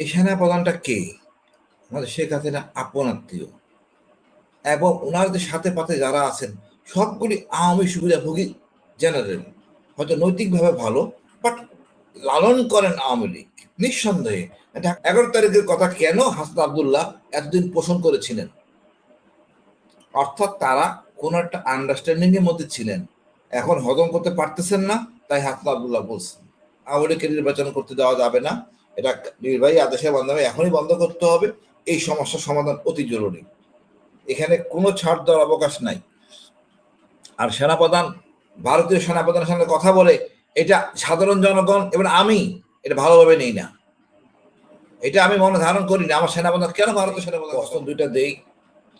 এই সেনা প্রধানটা কে? আমাদের শেখ হাসিনা আপন আত্মীয়। এবং ওনাদের সাথে পাতে যারা আছেন, সবগুলি আওয়ামী সুবিধাভোগী জেনারেল। হয়তো নৈতিকভাবে ভালো, বাট লালন করেন আওয়ামী লীগ, নিঃসন্দেহে। এগারো তারিখের কথা কেন হাসান আবদুল্লাহ এতদিন পোষণ করেছিলেন? অর্থাৎ তারা কোন একটা আন্ডারস্ট্যান্ডিং এর মধ্যে ছিলেন। এখন হজম করতে পারতেছেন না, তাই হাসান আবদুল্লাহ বলছেন, আওয়ামী লীগকে নির্বাচন করতে দেওয়া যাবে না। এটা নির্বাহী আদেশের মাধ্যমে এখনই বন্ধ করতে হবে। এই সমস্যার সমাধান অতি জরুরি। এখানে কোনো ছাড় দেওয়ার অবকাশ নাই। আর সেনাপ্রধান, ভারতীয় সেনাপ্রধানের সঙ্গে কথা বলে এটা সাধারণ জনগণ এবং আমি এটা ভালোভাবে নেই না। এটা আমি মনে ধারণ করি না। আমার সেনাপ্রধান, কেন ভারতীয় সেনাপ্রধান? অস্ত্র দুইটা দেই।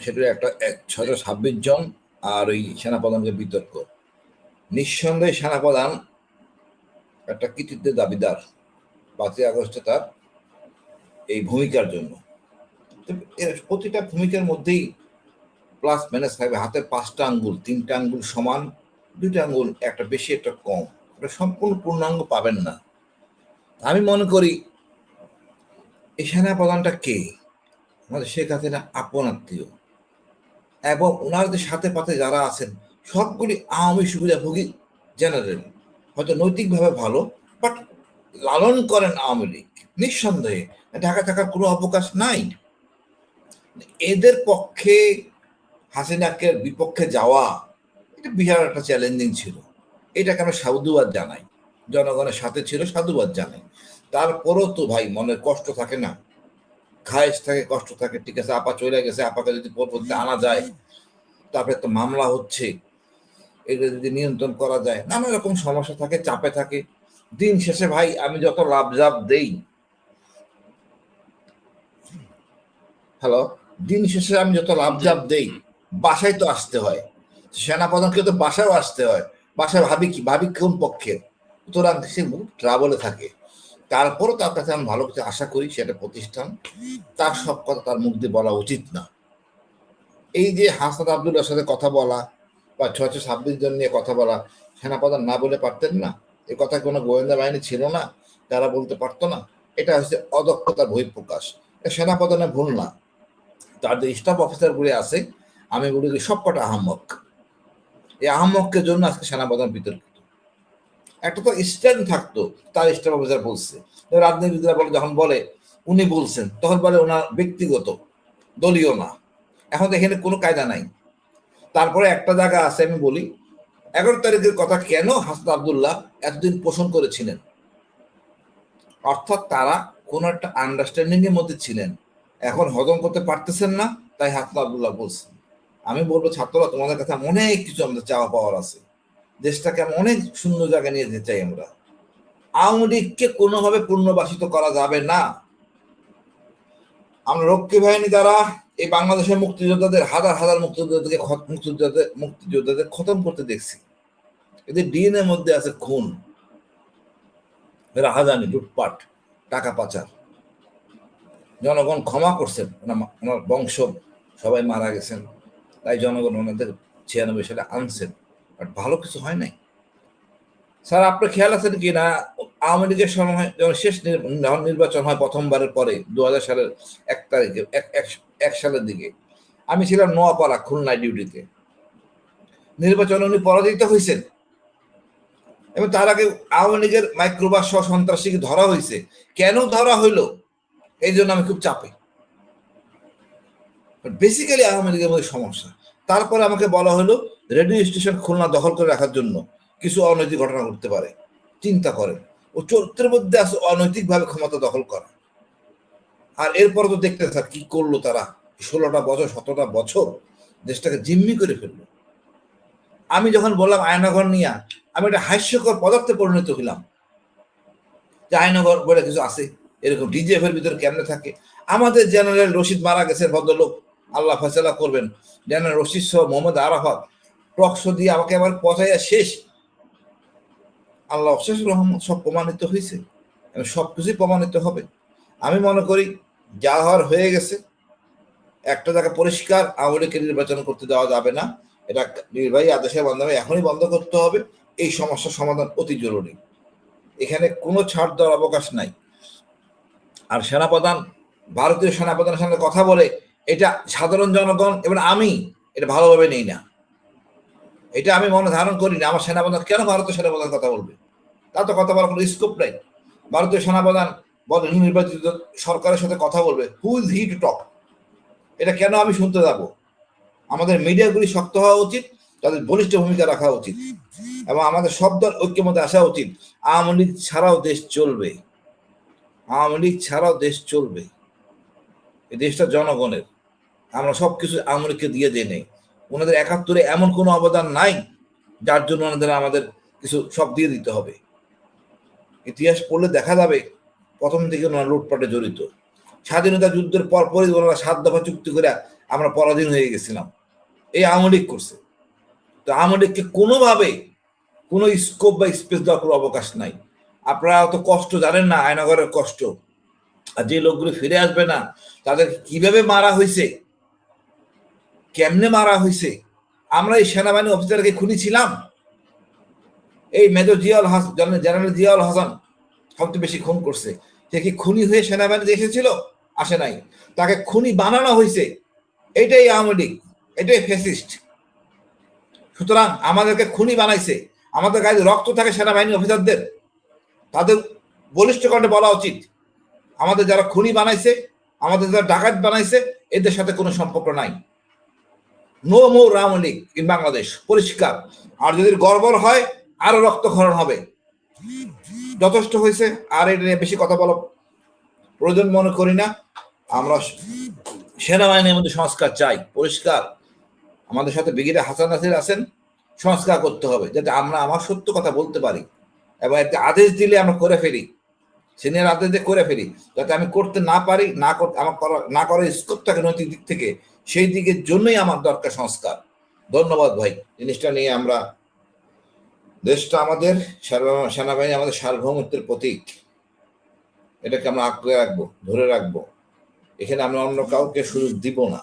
সেটা একটা ছয়শো ছাব্বিশ জন আর ওই সেনাপ্রধানকে বিতর্ক। নিঃসন্দেহে সেনাপ্রধান একটা কৃতিত্বের দাবিদার। পাঁচই আগস্টে তার এই ভূমিকার জন্য। প্রতিটা ভূমিকার মধ্যেই প্লাস মাইনাস থাকবে। হাতের পাঁচটা আঙ্গুল, তিনটা আঙ্গুল সমান, দুইটা আঙ্গুল, একটা বেশি, একটা কম। এটা সম্পূর্ণ পূর্ণাঙ্গ পাবেন না। আমি মনে করি, এই সেনা প্রধানটা কে? আমাদের শেখ হাসিনা আপন আত্মীয়। এবং ওনাদের সাথে পাতে যারা আছেন, সবগুলি আওয়ামী সুবিধাভোগী জেনারেল হয়তো নৈতিকভাবে ভালো বাট লালন করেন আওয়ামী লীগ, নিঃসন্দেহে। ঢাকা থাকার কোনো অবকাশ নাই। এদের পক্ষে হাসিনাকে বিপক্ষে যাওয়া, এটা বিহার একটা চ্যালেঞ্জিং ছিল। এটাকে আমি সাধুবাদ জানাই। জনগণের সাথে ছিল, সাধুবাদ জানাই। তারপরও তো ভাই মনের কষ্ট থাকে না। খায়েশ থাকে, কষ্ট থাকে। ঠিক আছে, আপা চলে গেছে, আপাকে যদি পরবর্তীতে আনা যায়, তারপরে তো মামলা হচ্ছে। এগুলো যদি নিয়ন্ত্রণ করা যায়, নানা রকম সমস্যা থাকে, চাপে থাকে। দিন শেষে ভাই, আমি যত লাভ জাভ দেই। হ্যালো দিন শেষে আমি যত লাভ জাভ দেই, বাসায় তো আসতে হয়। সেনাপ্রধানকে তো বাসায়ও আসতে হয়। বাসায় ভাবি কি, ভাবি কোন পক্ষের সুতরাং সে ট্রাভেলে থাকে। তারপরও তার কাছে আমি ভালো কিছু আশা করি, সেটা প্রতিষ্ঠান। তার সব কথা তার মুখ দিয়ে বলা উচিত না। এই যে হাসান আবদুল্লার সাথে কথা বলা বা ছয়শো ছাব্বিশ জন নিয়ে কথা বলা, সেনাপ্রধান না বলে পারতেন না? এ কথা কোনো গোয়েন্দা বাহিনী ছিল না, তারা বলতে পারতো না। এটা হচ্ছে অদক্ষতার বহিঃপ্রকাশ। সেনাপ্রধানের ভুল না। তার যে স্টাফ অফিসারগুলি আছে, আমি বলি সবকটা আহম্মক। এই আহম্মকের জন্য আজকে সেনাপ্রধান বিতর্কিত। একটা তো স্ট্যান্ড থাকতো, তার স্টাফ অফিসার বলছে। রাজনীতিবিদরা বলে, যখন বলে, উনি বলছেন, তখন বলে ওনার ব্যক্তিগত, দলীয় না। এখন এখানে কোনো কায়দা নাই। তারপরে একটা জায়গা আছে, আমি বলি এগারো তারিখের কথা কেন হাসান আবদুল্লাহ এতদিন পোষণ করেছিলেন? অর্থাৎ তারা কোন একটা আন্ডারস্ট্যান্ডিং এর মধ্যে ছিলেন। এখন হজম করতে পারতেছেন না, তাই হাসান আবদুল্লাহ বলছেন। আমি বলব, ছাত্ররা, তোমাদের কাছে অনেক কিছু আমাদের চাওয়া পাওয়ার আছে। দেশটাকে আমি অনেক সুন্দর জায়গায় নিয়ে যেতে চাই আমরা। আওয়ামী লীগকে কোনোভাবে পুনর্বাসিত করা যাবে না। আমরা রক্ষী বাহিনী দ্বারা এই বাংলাদেশের মুক্তিযোদ্ধাদের, হাজার হাজার মুক্তিযোদ্ধাদেরকে মুক্তিযোদ্ধাদের মুক্তিযোদ্ধাদের খতম করতে দেখছি। এদের ডিএনএ মধ্যে আছে খুন রাহাজানি লুটপাট, টাকা পাচার। জনগণ ক্ষমা করছেন ওনার বংশ, সবাই মারা গেছেন, তাই জনগণ ওনাদের ছিয়ানব্বই সালে আনছেন, বাট ভালো কিছু হয় নাই। স্যার, আপনার খেয়াল আছেন কি না? আওয়ামী লীগের সময় যখন শেষ নির্বাচন হয় প্রথমবারের পরে দু হাজার সালের এক তারিখে, এক সালের দিকে, আমি ছিলাম নোয়াপাড়া খুলনায় ডিউটিতে। নির্বাচনে উনি পরাজিত হয়েছেন। এবং তার আগে আওয়ামী লীগের মাইক্রোবাস সহ সন্ত্রাসীকে ধরা হয়েছে। কেন ধরা হইল? এই জন্য আমি খুব চাপে। বেসিক্যালি আওয়ামী লীগের মধ্যে সমস্যা। তারপরে আমাকে বলা হলো, রেডিও স্টেশন খুলনা দখল করে রাখার জন্য কিছু অনৈতিক ঘটনা ঘটতে পারে। চিন্তা করেন। ও চরিত্রের মধ্যে আছে অনৈতিকভাবে ক্ষমতা দখল করা। আর এরপর তো দেখতে স্যার কি করল তারা? ষোলোটা বছর, সতেরোটা বছর দেশটাকে জিম্মি করে ফেলল। আমি যখন বললাম আয়নাঘর নিয়ে আমি একটা হাস্যকর পদার্থে পরিণত হইলাম। যে আইনগর বলে কিছু আছে? এরকম ডিজিএফ এর ভিতরে কেমনে থাকে? আমাদের জেনারেল রশিদ মারা গেছে ভদ্রলোক। আল্লাহ ফয়সালা করবেন। জেনারেল রশিদ সহ মোহাম্মদ আরাফাত টক্স দিয়ে আমাকে আবার পচাইয়া শেষ। আল্লাহ অশেষ রহমত সব প্রমাণিত হয়েছে সব কিছুই প্রমাণিত হবে। আমি মনে করি যা হওয়ার হয়ে গেছে। একটা জায়গা পরিষ্কার, আওয়ামী লীগকে নির্বাচন করতে দেওয়া যাবে না। এটা নির্বাহী আদেশের মাধ্যমে এখনই বন্ধ করতে হবে। এই সমস্যার সমাধান অতি জরুরি। এখানে কোনো ছাড় দেওয়ার অবকাশ নাই। আর সেনাপ্রধান, ভারতীয় সেনাপ্রধানের সঙ্গে কথা বলে এটা সাধারণ জনগণ এবং আমি এটা ভালোভাবে নেই না। এটা আমি মনে ধারণ করি না, আমার সেনাপ্রধান কেন ভারতীয় সেনাপ্রধান কথা বলবে? তা তো কথা বলার কোনো স্কোপ নাই। ভারতীয় সেনাপ্রধান নির্বাচিত সরকারের সাথে কথা বলবে। Who is he to talk এটা কেন আমি শুনতে যাব? আমাদের মিডিয়াগুলি শক্ত হওয়া উচিত। তাদের বলিষ্ঠ ভূমিকা রাখা উচিত এবং আমাদের সব দল ঐক্যের মধ্যে আসা উচিত। আওয়ামী লীগ ছাড়াও দেশ চলবে। আওয়ামী লীগ ছাড়াও দেশ চলবে। এই দেশটা জনগণের। আমরা সব কিছু আওয়ামী লীগকে দিয়ে দিয়ে নেই। ওনাদের একাত্তরে এমন কোনো অবদান নাই, যার জন্য ওনাদের আমাদের কিছু সব দিয়ে দিতে হবে। ইতিহাস পড়লে দেখা যাবে প্রথম থেকে ওনারা লুটপাটে জড়িত। স্বাধীনতা যুদ্ধের পর পরই ওনারা সাত দফা চুক্তি করে আমরা পরাধীন হয়ে গেছিলাম। এই আওয়ামী লীগ করছে। তো লীগকে কোনোভাবে কোনো স্কোপ বা স্পেস দেওয়ার কোনো অবকাশ নাই। আপনারা অত কষ্ট জানেন না আয়নাগরের কষ্ট। আর যে লোকগুলো ফিরে আসবে না তাদের কীভাবে মারা হয়েছে কেমনে মারা হয়েছে আমরা এই সেনাবাহিনী অফিসারকে খুনি ছিলাম এই মেজর জিয়াউল হাসান জেনারেল জিয়াউল হাসান সবচেয়ে বেশি খুন করছে। সে কি খুনি হয়ে সেনাবাহিনীতে এসেছিল? আসে নাই। তাকে খুনি বানানো হয়েছে এটাই আওয়ামী লীগ, এটাই ফেসিস্ট সুতরাং আমাদেরকে খুনি বানাইছে। আমাদের গায়ে রক্ত থাকে সেনাবাহিনী অফিসারদের। তাদের বলিষ্ঠ কণ্ঠে বলা উচিত, আমাদের যারা খুনি বানাইছে, আমাদের যারা ডাকাত বানাইছে, এদের সাথে কোনো সম্পর্ক নাই। No more Awami league in Bangladesh, পরিষ্কার। আর যদি গড়বড় হয়, আরও রক্তক্ষরণ হবে। যথেষ্ট হয়েছে, আর এটা নিয়ে বেশি কথা বলা প্রয়োজন মনে করি না। আমরা সেনাবাহিনীর মধ্যে সংস্কার চাই, পরিষ্কার। আমাদের সাথে ব্রিগেডে হাসান নাসির আছেন, সংস্কার করতে হবে, যাতে আমরা আমার সত্য কথা বলতে পারি। এবং একটা আদেশ দিলে আমরা করে ফেলি, সিনিয়র আদেশ দিয়ে করে ফেলি, যাতে আমি করতে না পারি, না করতে আমার করা, না করার স্কোপ থাকে নৈতিক দিক থেকে, সেই দিকের জন্যই আমার দরকার সংস্কার। ধন্যবাদ ভাই, জিনিসটা নিয়ে আমরা, দেশটা আমাদের সেনাবাহিনী আমাদের সার্বভৌমত্বের প্রতীক। এটাকে আমরা আঁকড়ে রাখব, ধরে রাখব। এখানে আমরা অন্য কাউকে সুযোগ দিব না।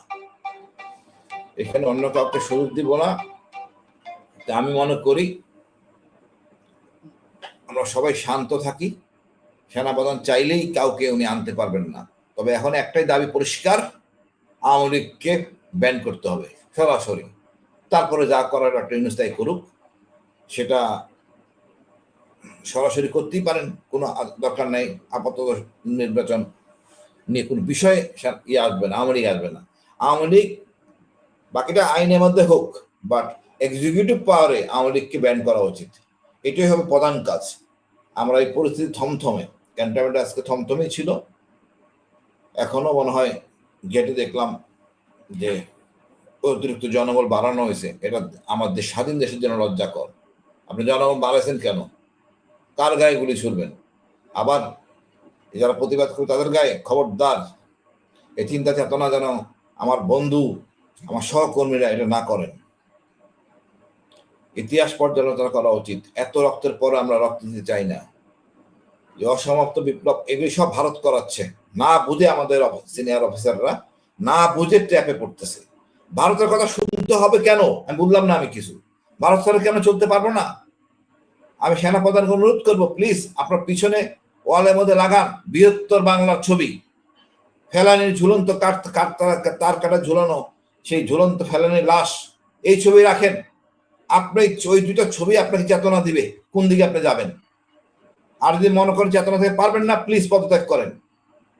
এখানে অন্য কাউকে সুযোগ দিব না। তা আমি মনে করি, আমরা সবাই শান্ত থাকি। সেনাপ্রধান চাইলেই কাউকে উনি আনতে পারবেন না। তবে এখন একটাই দাবি পরিষ্কার, আওয়ামী লীগকে ব্যান করতে হবে, সরাসরি। তারপরে যা করার একটা ইউনিস তাই করুক, সেটা সরাসরি করতেই পারেন, কোনো দরকার নেই, আপাতত নির্বাচন নিয়ে কোনো বিষয়ে ইয়ে আসবে না, আওয়ামী লীগ আসবে না। আওয়ামী লীগ বাকিটা আইনের মধ্যে হোক বাট এক্সিকিউটিভ পাওয়ারে আওয়ামী লীগকে ব্যান করা উচিত। এটাই হবে প্রধান কাজ। আমরা এই পরিস্থিতি থমথমে, ক্যান্টনমেন্ট আজকে থমথমেই ছিল। এখনও মনে হয় গেটে দেখলাম যে অতিরিক্ত জনবল বাড়ানো হয়েছে। এটা আমাদের স্বাধীন দেশের জন্য লজ্জাকর। আপনি জনবল বাড়াইছেন কেন? কার গায়ে গুলি ছুড়বেন? আবার যারা প্রতিবাদ করে তাদের গায়ে খবরদার। এই চিন্তা চেতনা যেন আমার বন্ধু আমার সহকর্মীরা এটা না করেন। ইতিহাস পর্যালোচনা করা উচিত। এত রক্তের পরে আমরা রক্ত দিতে চাই না। যে অসমাপ্ত বিপ্লব, এগুলি সব ভারত করাচ্ছে। না বুঝে আমাদের সিনিয়র অফিসাররা না বুঝে ট্র্যাপে পড়তেছে। ভারতের কথা শুনতে হবে কেন? আমি বললাম না আমি কিছু। ভারত ছাড়া কেন চলতে পারব না? আমি সেনাপ্রধানকে অনুরোধ করব প্লিজ আপনার পিছনে ওয়ালের মধ্যে লাগান। বৃহত্তর বাংলার ছবি। ফেলানির ঝুলন্ত কাঠ কাঠ, তার কাটা ঝুলানো সেই ঝুলন্ত ফেলানির লাশ এই ছবি রাখেন। আপনি ওই দুইটা ছবি আপনাকে চেতনা দিবে, কোন দিকে আপনি যাবেন। আর যদি মনে করেন চেতনা থেকে পারবেন না প্লিজ পদত্যাগ করেন।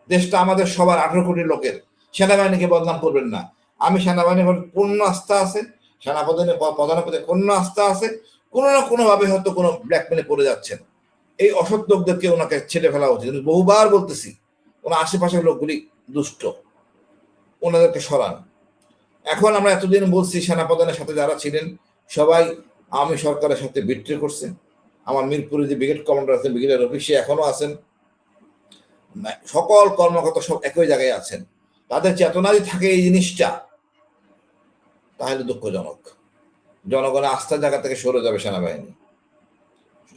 দেশটা আমাদের সবার আঠারো কোটি লোকের। সেনাবাহিনীকে বদনাম করবেন না। আমি সেনাবাহিনীর পূর্ণ আস্থা আছে, সেনাপ্রধানের প- প্রধানের প্রতি পূর্ণ আস্থা আছে। কোনো না কোনোভাবে হয়তো কোনো ব্ল্যাকমেলে পড়ে যাচ্ছেন। এই অসৎ লোকদেরকে ওনাকে ছেড়ে ফেলা উচিত। বহুবার বলতেছি, ওনার আশেপাশের লোকগুলি দুষ্ট। ওনাদেরকে সরান। এখন আমরা এতদিন বলছি সেনাপ্রধানের সাথে যারা ছিলেন, সবাই আমি সরকারের সাথে বিট্রে করছে। আমার মিরপুরে যে ব্রিগেড কমান্ডার আছেন, ব্রিগেডের অফিসে এখনও আছেন। সকল কর্মকর্তা সব একই জায়গায় আছেন। তাদের চেতনা যদি থাকে এই জিনিসটা। তাহলে দুঃখজনক। জনগণের আস্থার জায়গা থেকে সরে যাবে সেনাবাহিনী।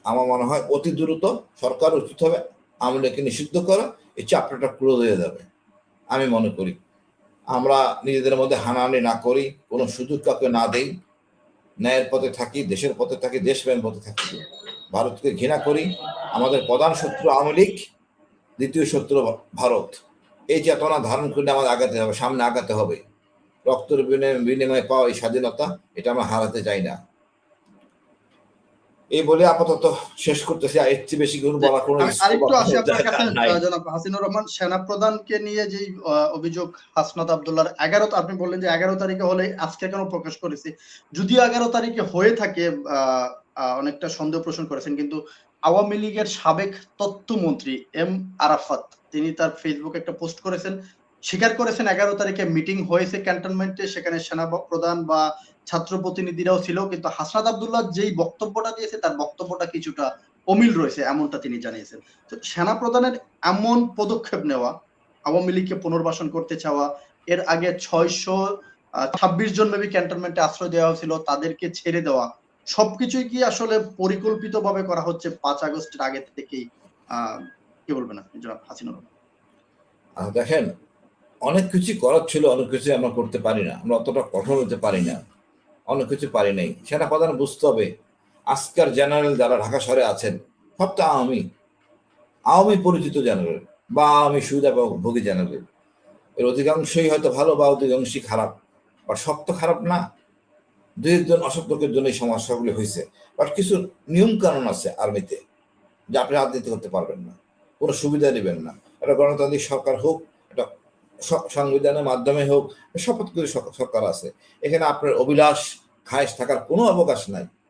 আমার মনে হয় অতি দ্রুত সরকার উচিত হবে আওয়ামী লীগকে নিষিদ্ধ করা, এই চাপটাটা ক্লোজ হয়ে যাবে। আমি মনে করি। আমরা নিজেদের মধ্যে হানাহানি না করি, কোনো সুযোগ কাউকে না দেই। ন্যায়ের পথে থাকি, দেশের পথে থাকি, দেশপ্রেমের পথে থাকি। ভারতকে ঘৃণা করি। আমাদের প্রধান শত্রু আওয়ামী লীগ, দ্বিতীয় শত্রু ভারত। এই চেতনা ধারণ করলে আমাদের আগাতে হবে, সামনে আগাতে হবে। রক্তের বিনিময়ে বিনিময়ে পাওয়া এই স্বাধীনতা, এটা আমরা হারাতে চাই না। এই বলে আপাতত শেষ করতেছি আর এর চেয়ে বেশি কোনো বলার কোনো আরেকটু আসি আপনার কাছে জনাব হাসিনুর রহমান সেনা প্রধানকে নিয়ে যে অভিযোগ হাসনাত আব্দুল্লাহর এগারো আপনি বললেন যে এগারো তারিখে হলে আজকে কেন প্রকাশ করেছে? যদিও এগারো তারিখে হয়ে থাকে অনেকটা সন্দেহ পোষণ করেছেন কিন্তু আওয়ামী লীগের সাবেক তথ্যমন্ত্রী এম আরাফাত তিনি তার ফেসবুকে একটা পোস্ট করেছেন। স্বীকার করেছেন এগারো তারিখে মিটিং হয়েছে ক্যান্টনমেন্টে সেখানে সেনা প্রধান বা ছাত্র প্রতিনিধিরাও ছিল, কিন্তু হাসনাত আব্দুল্লাহ যেই বক্তব্যটা দিয়েছে, তার বক্তব্যটা কিছুটা অমিল রয়েছে, এমনটা তিনি জানিয়েছেন। তো সেনা প্রধানের এমন পদক্ষেপ নেওয়া, আওয়ামী লীগকে পুনর্বাসন করতে চাওয়া, এর আগে ছয়শো ছাব্বিশ জন মেবি ক্যান্টনমেন্টে আশ্রয় দেওয়া হয়েছিল, তাদেরকে ছেড়ে দেওয়া, সবকিছুই কি আসলে পরিকল্পিত ভাবে করা হচ্ছে পাঁচ আগস্টের আগে থেকেই? কি বলবেন আপনি, জনাব হাসিনুর দেখেন, অনেক কিছু করার ছিল, অনেক কিছু আমরা করতে পারি না, আমরা অতটা কঠোর হতে পারি না। অনেক কিছু পারি নাই। সেটা প্রধান বুঝতে হবে। আজকের জেনারেল যারা ঢাকা শহরে আছেন সব তো আওয়ামী। আওয়ামী পরিচিত জেনারেল বা আওয়ামী সুবিধা ভোগী জেনারেল এর অধিকাংশই হয়তো ভালো বা অধিকাংশই খারাপ। বা সব তো খারাপ না। দুই একজন অসৎ লোকের জন্য এই সমস্যাগুলি হয়েছে। বাট কিছু নিয়ম কানুন আছে আর্মিতে, যে আপনি রাজনীতি করতে পারবেন না। কোনো সুবিধা নেবেন না। এটা গণতান্ত্রিক সরকার হোক সংবিধানের মাধ্যমে হোক, শপথ করে সরকার আছে। এখানে আপনার অভিলাষ, খায়েশ থাকার কোনো অবকাশ নাই।